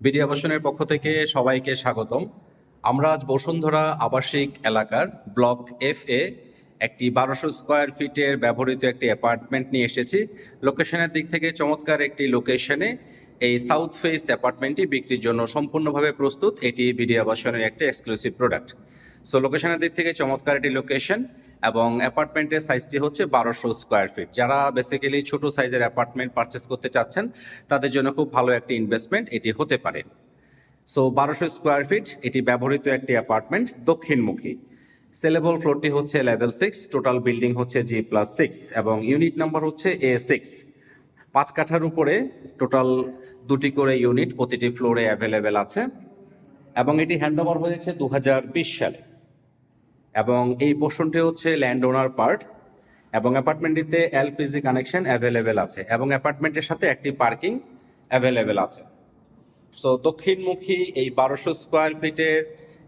BD আবাসনের পক্ষ থেকে সবাইকে স্বাগতম। আমরা আজ বসুন্ধরা আবাসিক এলাকার ব্লক এফ এ একটি বারোশো স্কোয়ার ফিটের ব্যবহৃত একটি অ্যাপার্টমেন্ট নিয়ে এসেছি। লোকেশনের দিক থেকে চমৎকার একটি লোকেশনে এই সাউথ ফেস অ্যাপার্টমেন্টটি বিক্রির জন্য সম্পূর্ণভাবে প্রস্তুত। এটি বিডি আবাসনের একটি এক্সক্লুসিভ প্রোডাক্ট। সো লোকেশনের দিক থেকে চমৎকার একটি লোকেশন এবং অ্যাপার্টমেন্টের সাইজটি হচ্ছে বারোশো স্কোয়ার ফিট যারা বেসিক্যালি ছোট সাইজের অ্যাপার্টমেন্ট পারচেস করতে চাচ্ছেন, তাদের জন্য খুব ভালো একটি ইনভেস্টমেন্ট এটি হতে পারে। সো বারোশো স্কোয়ার ফিট এটি ব্যবহৃত একটি অ্যাপার্টমেন্ট দক্ষিণমুখী। সেলেবল ফ্লোরটি হচ্ছে লেভেল সিক্স টোটাল বিল্ডিং হচ্ছে জি প্লাস সিক্স এবং ইউনিট নাম্বার হচ্ছে এ সিক্স পাঁচ কাঠার উপরে টোটাল দুটি করে ইউনিট প্রতিটি ফ্লোরে অ্যাভেলেবেল আছে এবং এটি হ্যান্ডওভার হয়েছে দু হাজার বিশ সালে। এবং এই পোর্শনটি হচ্ছে ল্যান্ড ওনার পার্ট এবং অ্যাপার্টমেন্টটিতে এলপিজি কানেকশন অ্যাভেলেবেল আছে এবং অ্যাপার্টমেন্টের সাথে একটি পার্কিং অ্যাভেলেবেল আছে। সো দক্ষিণমুখী এই বারোশো স্কোয়ার ফিটের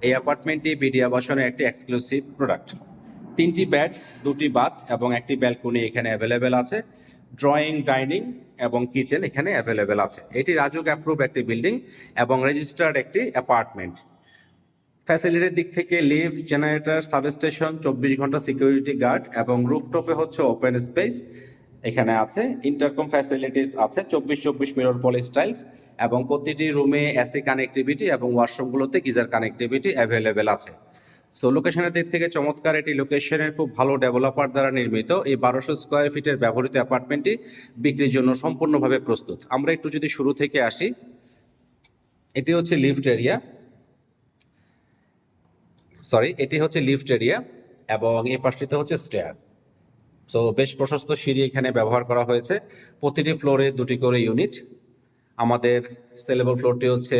এই অ্যাপার্টমেন্টটি বিডি আবাসনের একটি এক্সক্লুসিভ প্রোডাক্ট তিনটি বেড দুটি বাথ এবং একটি ব্যালকনি এখানে অ্যাভেলেবেল আছে। ড্রয়িং ডাইনিং এবং কিচেন এখানে অ্যাভেলেবেল আছে। এটি রাজুক অ্যাপ্রুভ একটি বিল্ডিং এবং রেজিস্টার্ড একটি অ্যাপার্টমেন্ট ফ্যাসিলিটির দিক থেকে লিফট জেনারেটর সাবস্টেশন চব্বিশ ঘণ্টা সিকিউরিটি গার্ড এবং রুফটপে হচ্ছে ওপেন স্পেস এখানে আছে ইন্টারকম ফ্যাসিলিটিস আছে, চব্বিশ চব্বিশ মিরর পলি স্টাইলস এবং প্রতিটি রুমে এসি কানেক্টিভিটি এবং ওয়াশরুমগুলোতে গিজার কানেক্টিভিটি অ্যাভেলেবেল আছে। সো লোকেশনের দিক থেকে চমৎকার এটি লোকেশনের খুব ভালো ডেভেলপার দ্বারা নির্মিত। এই বারোশো স্কোয়ার ফিটের ব্যবহৃত অ্যাপার্টমেন্টটি বিক্রির জন্য সম্পূর্ণভাবে প্রস্তুত। আমরা একটু যদি শুরু থেকে আসি, এটি হচ্ছে লিফট এরিয়া সরি এটি হচ্ছে লিফট এরিয়া এবং এই পাশটিতে হচ্ছে স্টেয়ার সো বেশ প্রশস্ত সিঁড়ি এখানে ব্যবহার করা হয়েছে। প্রতিটি ফ্লোরে দুটি করে ইউনিট আমাদের সেলেবল ফ্লোরটি হচ্ছে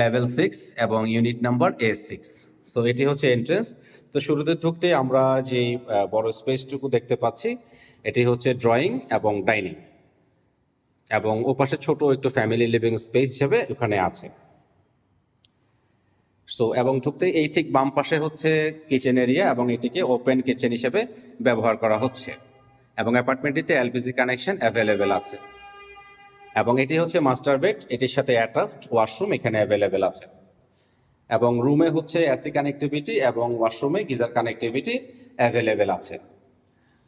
লেভেল সিক্স এবং unit number A six so এটি হচ্ছে এন্ট্রেন্স তো শুরুতে ঢুকতে আমরা যে বড় স্পেসটুকু দেখতে পাচ্ছি, এটি হচ্ছে ড্রয়িং এবং ডাইনিং এবং ওপাশে ছোট একটু ফ্যামিলি লিভিং স্পেস হিসেবে ওখানে আছে। সো এবং ঢুকতে এই ঠিক বাম পাশে হচ্ছে কিচেন এরিয়া এবং এটিকে ওপেন কিচেন হিসেবে ব্যবহার করা হচ্ছে। এবং অ্যাপার্টমেন্টটিতে এলপিজি কানেকশন অ্যাভেলেবেল আছে। এবং এটি হচ্ছে মাস্টার বেড এটির সাথে অ্যাটাচড ওয়াশরুম এখানে অ্যাভেলেবেল আছে। এবং রুমে হচ্ছে এসি কানেক্টিভিটি এবং ওয়াশরুমে গিজার কানেক্টিভিটি অ্যাভেলেবেল আছে।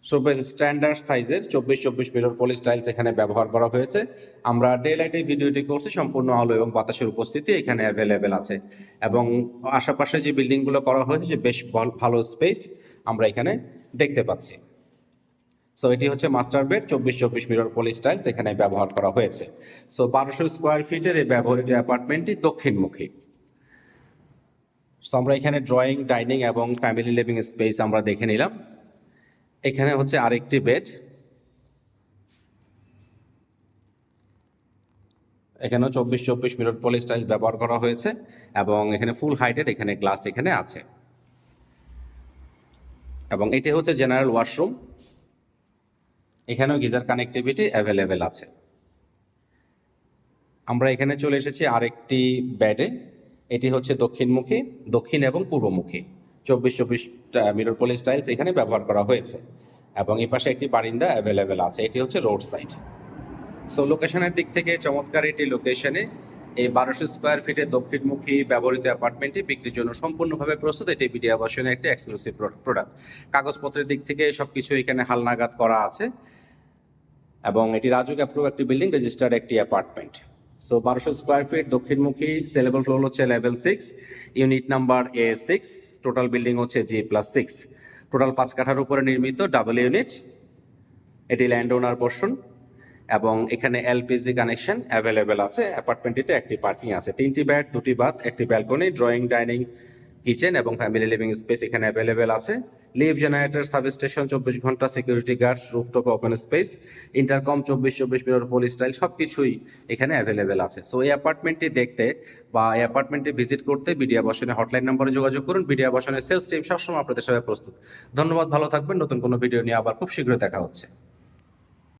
সো বেশ স্ট্যান্ডার্ড সাইজের চব্বিশ চব্বিশ মিরর পলি স্টাইলস এখানে ব্যবহার করা হয়েছে। আমরা ডে লাইটে ভিডিওটি করছি, সম্পূর্ণ আলো এবং বাতাসের উপস্থিতি এখানে অ্যাভেলেবেল আছে। এবং আশেপাশে যে বিল্ডিংগুলো করা হয়েছে, যে বেশ ভাল- স্পেস আমরা এখানে দেখতে পাচ্ছি। সো এটি হচ্ছে মাস্টার বেড চব্বিশ চব্বিশ মিরর পলি স্টাইলস এখানে ব্যবহার করা হয়েছে। সো বারোশো স্কোয়ার ফিটের এই ব্যবহৃত অ্যাপার্টমেন্টটি দক্ষিণমুখী। সো আমরা এখানে ড্রয়িং ডাইনিং এবং ফ্যামিলি লিভিং স্পেস আমরা দেখে নিলাম। এখানে হচ্ছে আরেকটি বেড। এখানেও চব্বিশ চব্বিশ মিনিট পলি স্টাইল ব্যবহার করা হয়েছে এবং এখানে ফুল হাইটেড এখানে গ্লাস এখানে আছে। এবং এটি হচ্ছে জেনারেল ওয়াশরুম। এখানেও গিজার কানেক্টিভিটি অ্যাভেলেবেল আছে। আমরা এখানে চলে এসেছি আরেকটি বেডে। এটি হচ্ছে দক্ষিণমুখী, দক্ষিণ এবং পূর্বমুখী। চব্বিশ চব্বিশ মিরর পলি স্টাইলস এখানে ব্যবহার করা হয়েছে। এবং এই পাশে একটি বারিন্দা অ্যাভেলেবেল আছে, এটি হচ্ছে রোড সাইড সো লোকেশনের দিক থেকে চমৎকার এটি লোকেশনে এই বারোশো স্কোয়ার ফিটের দক্ষিণমুখী ব্যবহৃত অ্যাপার্টমেন্টটি বিক্রির জন্য সম্পূর্ণভাবে প্রস্তুত। এটি বিডি আবাসনের একটি এক্সক্লুসিভ প্রোডাক্ট কাগজপত্রের দিক থেকে সব কিছু এখানে হালনাগাদ করা আছে। এবং এটি রাজুক অ্যাপ্রুভ একটি বিল্ডিং রেজিস্টার্ড একটি অ্যাপার্টমেন্ট সো বারোশো স্কোয়ার ফিট দক্ষিণমুখী সেলেবল ফ্লোর হচ্ছে level six unit number A six total building হচ্ছে জি প্লাস সিক্স টোটাল পাঁচ কাঠার উপরে নির্মিত ডাবল ইউনিট এটি ল্যান্ড ওনার পোর্শন এবং এখানে এলপিজি কানেকশন অ্যাভেলেবেল আছে। অ্যাপার্টমেন্টটিতে একটি পার্কিং আছে। তিনটি ব্যাড দুটি বাথ একটি ব্যালকনি ড্রয়িং ডাইনিং কিচেন এবং ফ্যামিলি লিভিং স্পেস এখানে অ্যাভেলেবেল আছে। লিভ জেনারেটর, সাব স্টেশন, চব্বিশ ঘণ্টা, security guard rooftop open space intercom চব্বিশ চব্বিশ মিনিট পোলি স্টাইল সব কিছুই এখানে অ্যাভেলেবেল আছে। সো এই অ্যাপার্টমেন্টটি দেখতে বা এই অ্যাপার্টমেন্টটি ভিজিট করতে বিডিয়া বসনের হটলাইন নম্বরে যোগাযোগ করুন। বিডিয়া বসনের সেলস টিম সবসময় আপনাদের সাথে প্রস্তুত। ধন্যবাদ, ভালো থাকবেন। নতুন কোনো ভিডিও নিয়ে আবার খুব শীঘ্রই দেখা হচ্ছে।